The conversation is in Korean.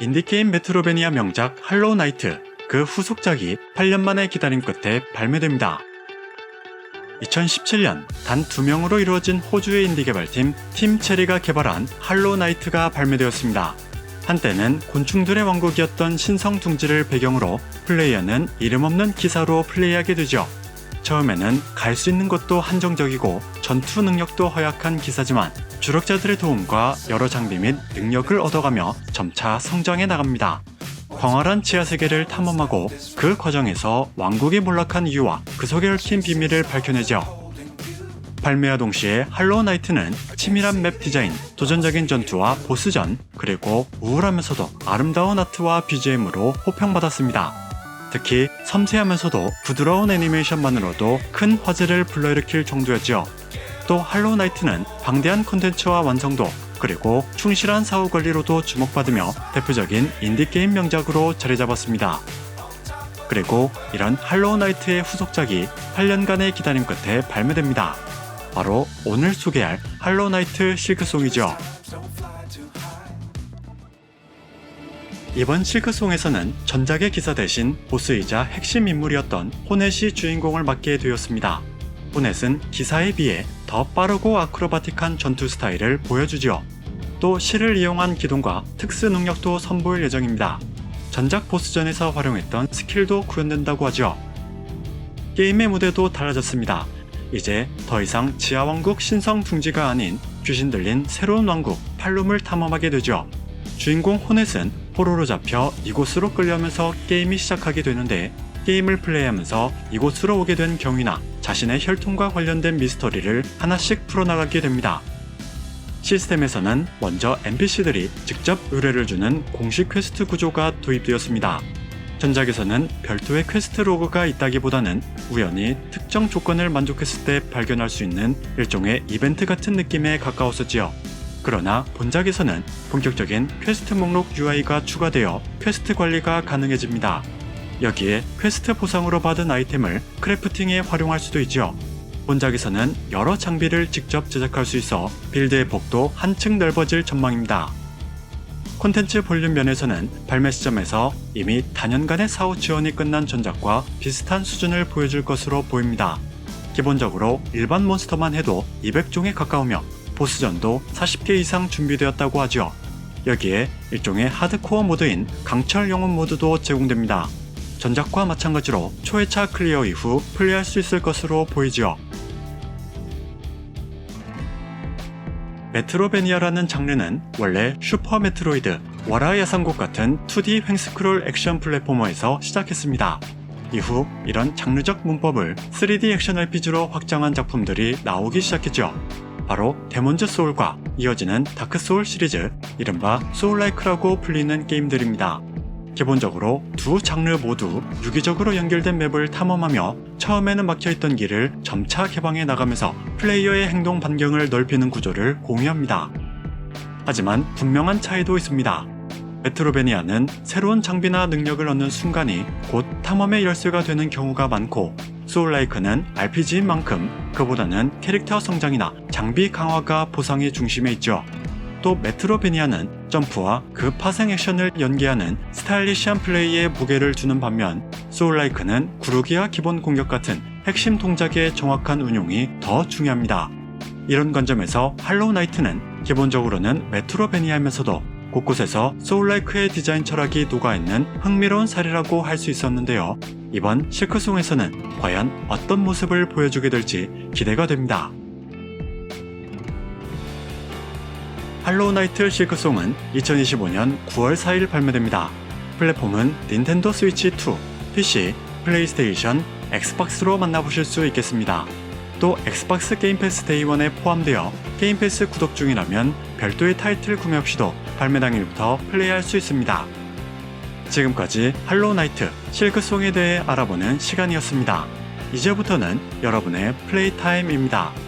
인디게임 메트로베니아 명작 할로우 나이트 그 후속작이 8년 만에 기다림 끝에 발매됩니다. 2017년 단두 명으로 이루어진 호주의 인디 개발팀 팀 체리가 개발한 할로우 나이트가 발매되었습니다. 한때는 곤충들의 왕국이었던 신성 둥지를 배경으로 플레이어는 이름 없는 기사로 플레이하게 되죠. 처음에는 갈 수 있는 곳도 한정적이고 전투 능력도 허약한 기사지만 주력자들의 도움과 여러 장비 및 능력을 얻어가며 점차 성장해 나갑니다. 광활한 지하 세계를 탐험하고 그 과정에서 왕국이 몰락한 이유와 그 속에 얽힌 비밀을 밝혀내죠. 발매와 동시에 할로우 나이트는 치밀한 맵 디자인, 도전적인 전투와 보스전, 그리고 우울하면서도 아름다운 아트와 BGM으로 호평받았습니다. 특히 섬세하면서도 부드러운 애니메이션만으로도 큰 화제를 불러일으킬 정도였죠. 또 할로우 나이트는 방대한 콘텐츠와 완성도, 그리고 충실한 사후 관리로도 주목받으며 대표적인 인디게임 명작으로 자리 잡았습니다. 그리고 이런 할로우 나이트의 후속작이 8년간의 기다림 끝에 발매됩니다. 바로 오늘 소개할 할로우 나이트 실크송이죠. 이번 실크송에서는 전작의 기사 대신 보스이자 핵심 인물이었던 호넷이 주인공을 맡게 되었습니다. 호넷은 기사에 비해 더 빠르고 아크로바틱한 전투 스타일을 보여주죠. 또 실을 이용한 기동과 특수 능력도 선보일 예정입니다. 전작 보스전에서 활용했던 스킬도 구현된다고 하죠. 게임의 무대도 달라졌습니다. 이제 더 이상 지하왕국 신성 둥지가 아닌 귀신 들린 새로운 왕국 팔룸을 탐험하게 되죠. 주인공 호넷은 포로로 잡혀 이곳으로 끌려오면서 게임이 시작하게 되는데 게임을 플레이하면서 이곳으로 오게 된 경위나 자신의 혈통과 관련된 미스터리를 하나씩 풀어나가게 됩니다. 시스템에서는 먼저 NPC들이 직접 의뢰를 주는 공식 퀘스트 구조가 도입되었습니다. 전작에서는 별도의 퀘스트 로그가 있다기보다는 우연히 특정 조건을 만족했을 때 발견할 수 있는 일종의 이벤트 같은 느낌에 가까웠었지요. 그러나 본작에서는 본격적인 퀘스트 목록 UI가 추가되어 퀘스트 관리가 가능해집니다. 여기에 퀘스트 보상으로 받은 아이템을 크래프팅에 활용할 수도 있죠. 본작에서는 여러 장비를 직접 제작할 수 있어 빌드의 폭도 한층 넓어질 전망입니다. 콘텐츠 볼륨 면에서는 발매 시점에서 이미 단연간의 사후 지원이 끝난 전작과 비슷한 수준을 보여줄 것으로 보입니다. 기본적으로 일반 몬스터만 해도 200종에 가까우며 보스전도 40개 이상 준비되었다고 하죠. 여기에 일종의 하드코어 모드인 강철 영혼 모드도 제공됩니다. 전작과 마찬가지로 초회차 클리어 이후 플레이할 수 있을 것으로 보이지요. 메트로베니아라는 장르는 원래 슈퍼 메트로이드, 와라 야상곡 같은 2D 횡스크롤 액션 플랫포머에서 시작했습니다. 이후 이런 장르적 문법을 3D 액션 RPG로 확장한 작품들이 나오기 시작했죠. 바로 데몬즈 소울과 이어지는 다크 소울 시리즈, 이른바 소울라이크라고 불리는 게임들입니다. 기본적으로 두 장르 모두 유기적으로 연결된 맵을 탐험하며 처음에는 막혀있던 길을 점차 개방해 나가면서 플레이어의 행동 반경을 넓히는 구조를 공유합니다. 하지만 분명한 차이도 있습니다. 메트로베니아는 새로운 장비나 능력을 얻는 순간이 곧 탐험의 열쇠가 되는 경우가 많고 소울라이크는 RPG인 만큼 그보다는 캐릭터 성장이나 장비 강화가 보상의 중심에 있죠. 또 메트로베니아는 점프와 그 파생 액션을 연계하는 스타일리시한 플레이에 무게를 두는 반면 소울라이크는 구르기와 기본 공격 같은 핵심 동작의 정확한 운용이 더 중요합니다. 이런 관점에서 할로우 나이트는 기본적으로는 메트로베니아면서도 곳곳에서 소울라이크의 디자인 철학이 녹아있는 흥미로운 사례라고 할 수 있었는데요. 이번 실크송에서는 과연 어떤 모습을 보여주게 될지 기대가 됩니다. 할로우 나이트 실크송은 2025년 9월 4일 발매됩니다. 플랫폼은 닌텐도 스위치 2, PC, 플레이스테이션, 엑스박스로 만나보실 수 있겠습니다. 또 엑스박스 게임 패스 데이원에 포함되어 게임 패스 구독 중이라면 별도의 타이틀 구매 없이도 발매 당일부터 플레이할 수 있습니다. 지금까지 할로우 나이트 실크송에 대해 알아보는 시간이었습니다. 이제부터는 여러분의 플레이 타임입니다.